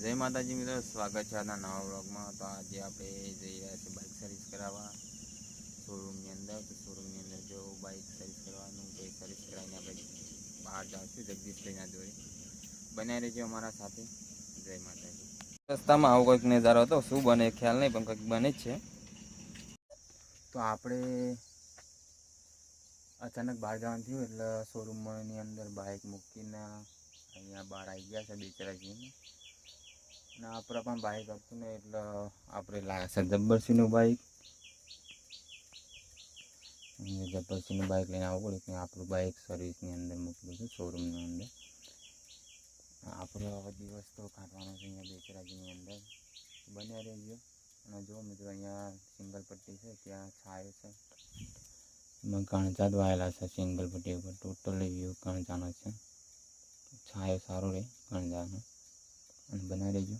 જય માતાજી મિત્રો, સ્વાગત છે આજના નવા વ્લોગમાં. તો આજે આપણે જઈ રહ્યા છીએ બાઇક સર્વિસ કરાવવા. શોરૂમની અંદર. તો શોરૂમની અંદર જો બાઇક સર્વિસ કરવાનું તો એ સર્વિસ કરાવીને આપણે બહાર જાઉં જગદીશભાઈના જોડે. બનાવી રહેજો અમારા સાથે. જય માતાજી. રસ્તામાં આવો કોઈક નજારો હતો? શું બને? એ ખ્યાલ નહીં, પણ કંઈક બને જ છે. તો આપણે અચાનક બહાર જવાનું થયું, એટલે શોરૂમની અંદર બાઇક મૂકીને અહીંયા બહાર આવી ગયા છે બેચરા જઈને. અને આપણે પણ બાઇક હતું ને, એટલે આપણે લાગે છે જબ્બરસિંહનું બાઇક જબ્બરસિંહનું બાઇક લઈને આવવું પડે કે આપણું બાઇક સર્વિસની અંદર મૂકેલું છે શોરૂમની અંદર. આપણો હવે દિવસ તો કાઢવાનો છે અહીંયા બેચરાજીની અંદર. બન્યા રહેજો. અને જો મિત્રો અહીંયા સિંગલ પટ્ટી છે, ત્યાં છાયો છે. એમાં કણચા જ વાયેલા છે સિંગલ પટ્ટી ઉપર. ટોટલી વ્યૂ કણચાનો છે. છાયો સારો રહે કણજાનો અને બનાવી દેજો.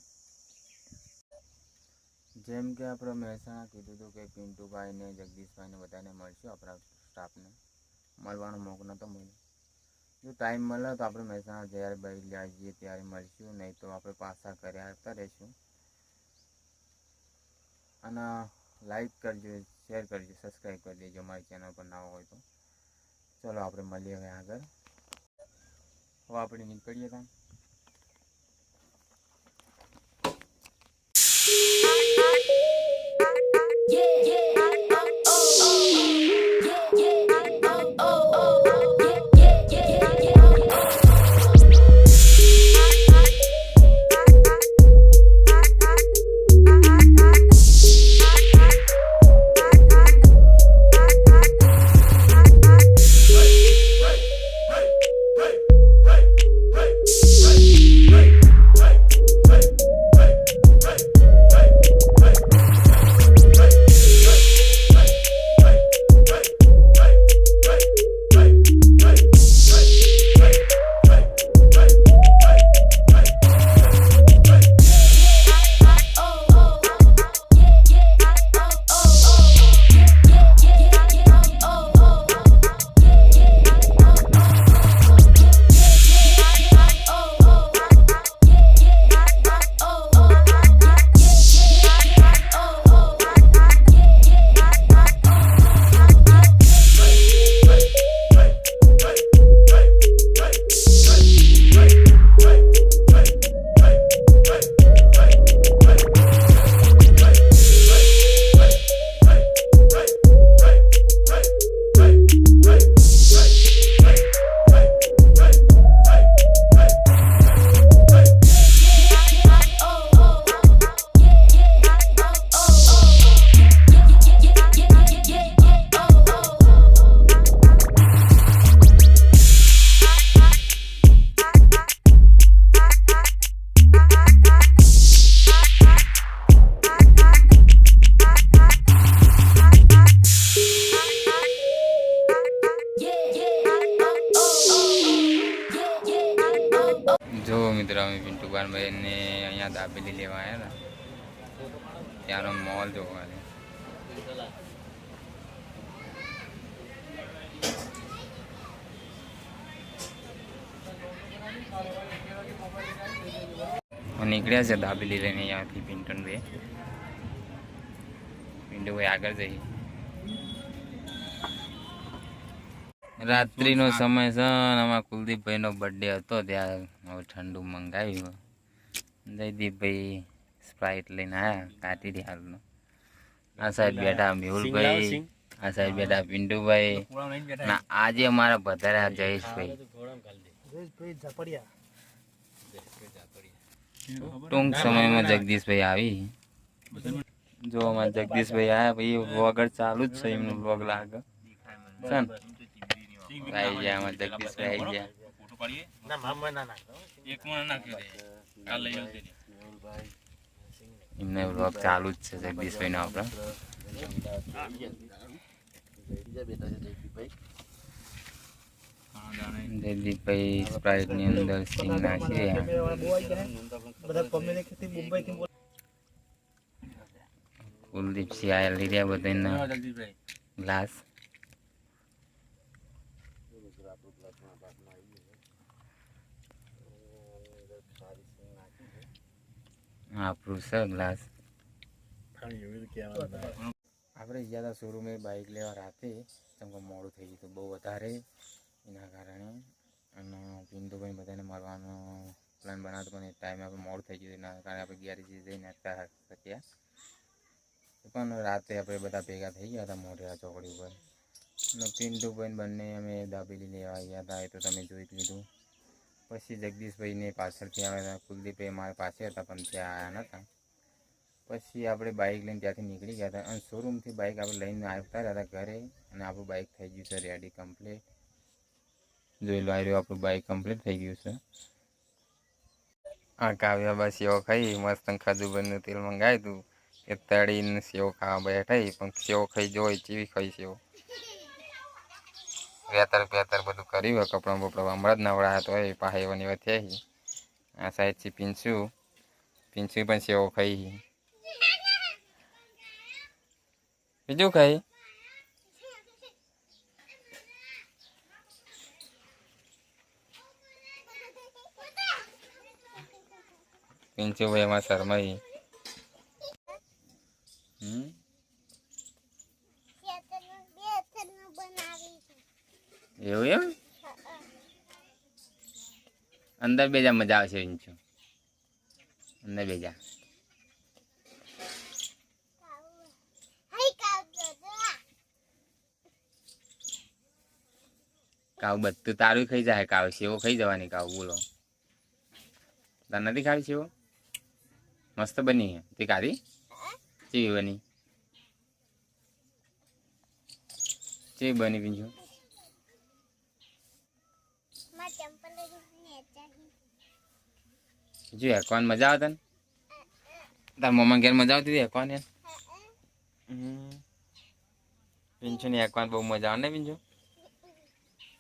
જેમ કે આપણે મહેસાણા કીધું હતું કે પિન્ટુભાઈને, જગદીશભાઈને બધાને મળશું આપણા સ્ટાફને. મળવાનો મોકો નહોતો મળ્યો. જો ટાઈમ મળે તો આપણે મહેસાણા જ્યારે બહાર લેવા જઈએ ત્યારે મળશું, નહીં તો આપણે પાછા ઘરે આવતા રહીશું. અને લાઈક કરજો શેર કરજો સબસ્ક્રાઈબ કરી દેજો મારી ચેનલ પર ના હોય તો. ચલો, આપણે મળીએ હવે આગળ. હવે આપણે નીકળીએ કામ જો દાબેલી લેવા આવ્યા હતા. ત્યાંનો મોલ જોવા નીકળ્યા છે દાબેલી લઈને અહીંયાથી પિન્ટનભાઈ પિન્ટુભાઈ આગળ જઈએ રાત્રિનો સમય છે અને અમારા કુલદીપભાઈનો બર્થડે હતો ત્યાં હવે ઠંડુ મંગાવ્યું. જયદીપભાઈ સ્પ્રાઇટ લઈને આવ્યા કાઢી હાલનો. આ સાહેબ બેઠા મેહુલભાઈ આ સાહેબ બેઠા પિન્ટુભાઈ. ના આજે અમારા વધારે જયેશભાઈ ટૂંક સમયમાં જગદીશભાઈ આવી. જો અમારા જગદીશભાઈ આવ્યા ભાઈ વ્લોગ ચાલુ જ છે એમનું વ્લોગ લાગે. છે ને આવી ગયા અમારા જગદીશભાઈ આવી ગયા. એમને વ્લોગ ચાલુ જ છે જગદીશભાઈ નો આપણે જયદીપભાઈ સ્પ્રાઇટની અંદર સિંગ નાખી કુલદીપ સિંહ આયા લઈ રહ્યા બધાને ગ્લાસ આપણું છે ગ્લાસ. આપણે ગયા હતા શોરૂમે બાઇક લેવા રાતે તમને મોડું થઈ ગયું બહુ વધારે. એના કારણે અને પિન્ટુભાઈ બધાને મળવાનો પ્લાન બનાવતો પણ એ ટાઈમે આપણે મોડું થઈ ગયું એના કારણે આપણે ગેરેજ જઈને અત્યારે. શક્યા પણ રાતે આપણે બધા ભેગા થઈ ગયા હતા મોઢેરા ચોકડી ઉપર. અને પિન્ટુભાઈ બંને અમે દાબેલી લેવા ગયા હતા એ તો તમે જોઈ લીધું. પછી જગદીશભાઈને પાછળથી આવ્યા હતા કુલદીપભાઈ મારા પાસે હતા, પણ ત્યાં આવ્યા નહોતા પછી આપણે બાઇક લઈને ત્યાંથી નીકળી ગયા હતા અને શોરૂમથી બાઇક આપણે લઈને આવતા રહ્યા હતા ઘરે અને આપણું બાઇક થઈ ગયું છે રેડી કમ્પ્લીટ જોઈ લો આવ્યું આપણું બાઇક કમ્પ્લીટ થઈ ગયું છે. આ કાવ્યા બસ સેવો ખાઈ, મસ્ત ખાધું બંધનું તેલ મંગાવ્યું હતું કે તળીને સેવ ખાવા બેઠાઈ પણ સેવ ખાઈ જોઈ, ચીવી ખાઈ સેવ. વેતર પેતર બધું કર્યું કપડાં બપડા હમણાં જ નવડાયા તો એ પાસે એવા ને એવા આ સાઈડથી પીંછું પીંછું પણ સેવો ખાઈ બીજું ખાઈ પીંછું ભાઈ એમાં શરમાઈ. એવું એમ? અંદર બેજા મજા આવશે પિંચુ અંદર બેજા કાવ, બધું તારું ખાઈ જાય, કાવ સેવો ખાઈ જવાની કાવ, બોલો. તાર નથી ખાવી સેવો મસ્ત બની તે ખાધી ચેવી બની? ચેવી બની પીંછુ જો હેકવાન મજા આવે તને? તાર મમ્મા ઘેર મજા આવતી હતી હેકવાન યાર? પિંછુની હેકવાન બહુ મજા આવે ને પિંછુ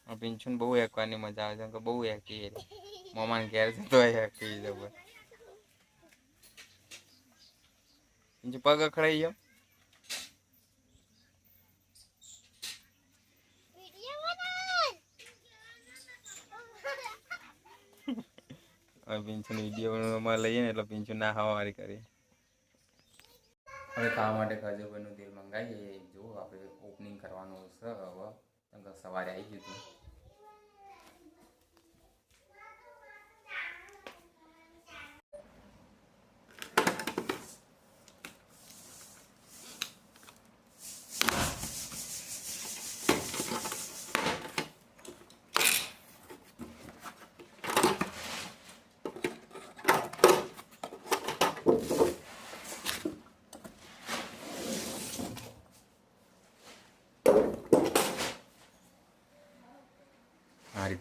આ પિંછુને બહુ હેકવાની મજા આવે છે કે બહુ હેકી એ મમ્માને ઘેર છે તો હેકી જબર પિંછુ પગ અખડાઈ ગયો? હવે વિડીયોમાં લઈએ ને એટલે પિંછુ ના હવાવારી કરી હવે ખાવા માટે ખજૂરભાઈનું તેલ મંગાવીએ. જો આપણે ઓપનિંગ કરવાનું છે હવે. સવારે આવી ગયું હતું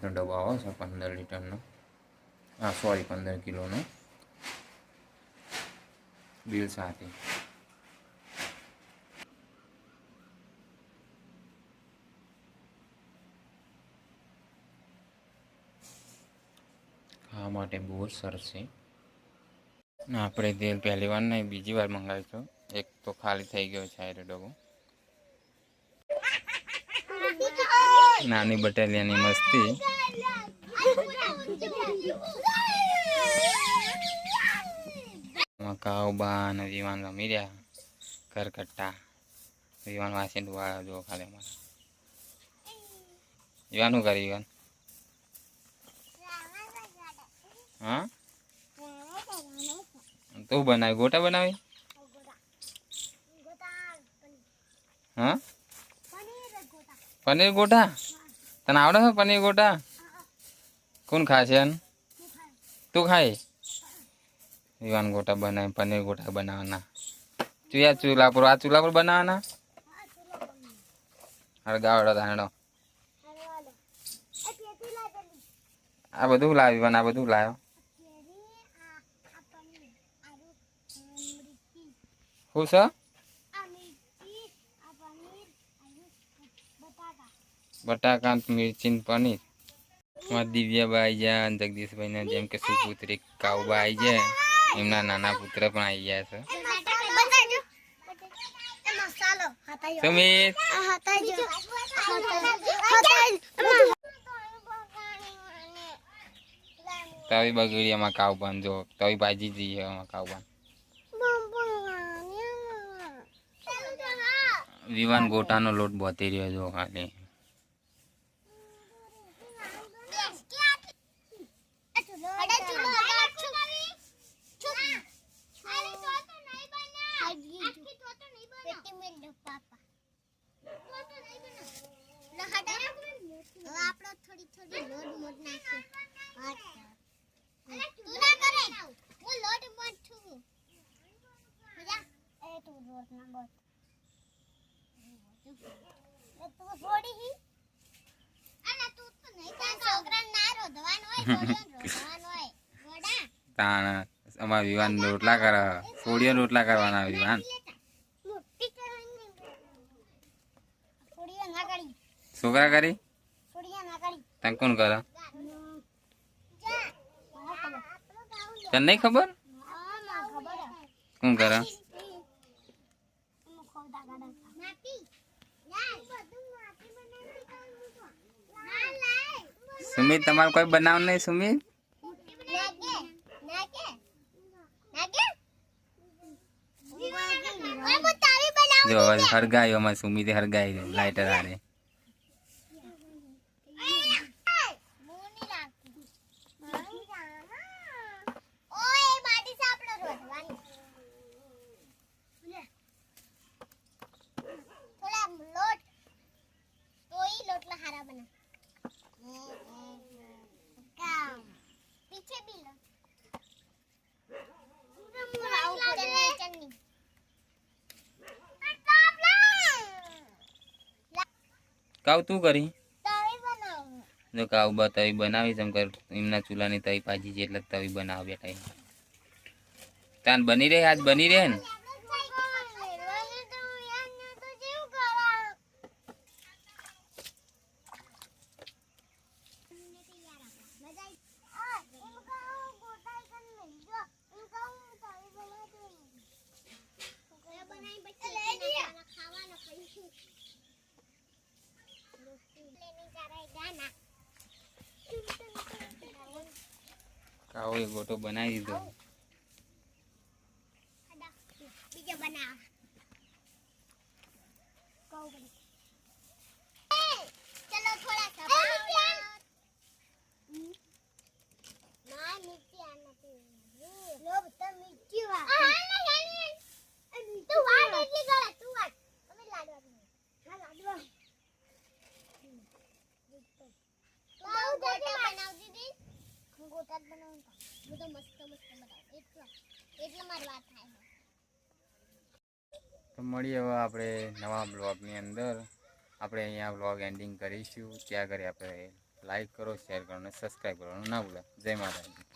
રીતનો ડબ્બો છે પંદર લીટરનો હા સોરી પંદર કિલોનો બિલ સાથે ખાવા માટે બહુ સરસ છે આપણે તેલ પહેલી વાર નહીં બીજી વાર મંગાવીશું એક તો ખાલી થઈ ગયો છે આ ડબ્બો નાની બટાલિયાની મસ્તી. મકાઉ બા અને વિમાન રમી રહ્યા. કરકટ્ટા વિમાન વાસી વાળા જો ખાલી અમારા. વિવાન શું કરી વિવાન? હા? તું બનાવી? ગોટા બનાવી? હા? પનીર ગોટા. તને આવડે છે પનીર ગોટા? કોણ ખા છે તું ખાય? વિવાન ગોટા બનાવી પનીર ગોટા બનાવવાના ચૂયા ચૂલા પર આ ચૂલા પર બનાવવાના હળગાવડો ધાણો આ બધું લાવ વિવાન આ બધું લાવ્યો. શું છે? બટાકા મિરચી પનીર. માં દિવ્યાબાઈ જાય અને જગદીશભાઈના જેમ કે સુપુત્રી કાઉબા આવી જાય એમના નાના પુત્ર પણ આવી ગયા છે. સમીર તવી બગડી એમાં કાઉબાન જો તવી ભાજી જઈએ એમાં કાઉબાન વિવાન ગોટાનો લોટ બોતી રહ્યો જો ખાલી. તાણ, અમારા વિવાન રોટલા કરે ફોડીઓ રોટલા કરવાના વિવાન છોકરા કરી? તને કોણ કરે? તને નહીં ખબર? કોણ કરે? સુમિત તમારે કોઈ બનાવ નહીં સુમિત? જો હરગાયો અમારે સુમિત હરગાઈ લાઇટર હારે. કાવ તું કરી? જો કાવ બા તવી બનાવી તમ કર એમના ચૂલાની તવી પાજી છે એટલે તવી બનાવ બેઠા. તાન બની રહે આજ બની રહે ને? કાવ એ ગોટો બનાવી દીધો બીજો બનાવ ચલો થોડા ના મિર્ચી આ નથી લો તો મીઠી વા તો વાટ એટલી ગળે તું વાટ અમે લાડવા હા લાડવા બહુ ગોટા બનાવતી હતી જ બનાવું હું તો મસ્ત મસ્ત બનાવું. એટલો, એટલે મારી વાત થાય મળીએ હવે આપણે નવા બ્લોગની અંદર. આપણે અહીંયા બ્લોગ એન્ડિંગ કરીશું. ત્યાં કરી આપણે લાઈક કરો શેર કરો અને સબસ્ક્રાઈબ કરવાનું ના ભૂલો જય માતાજી.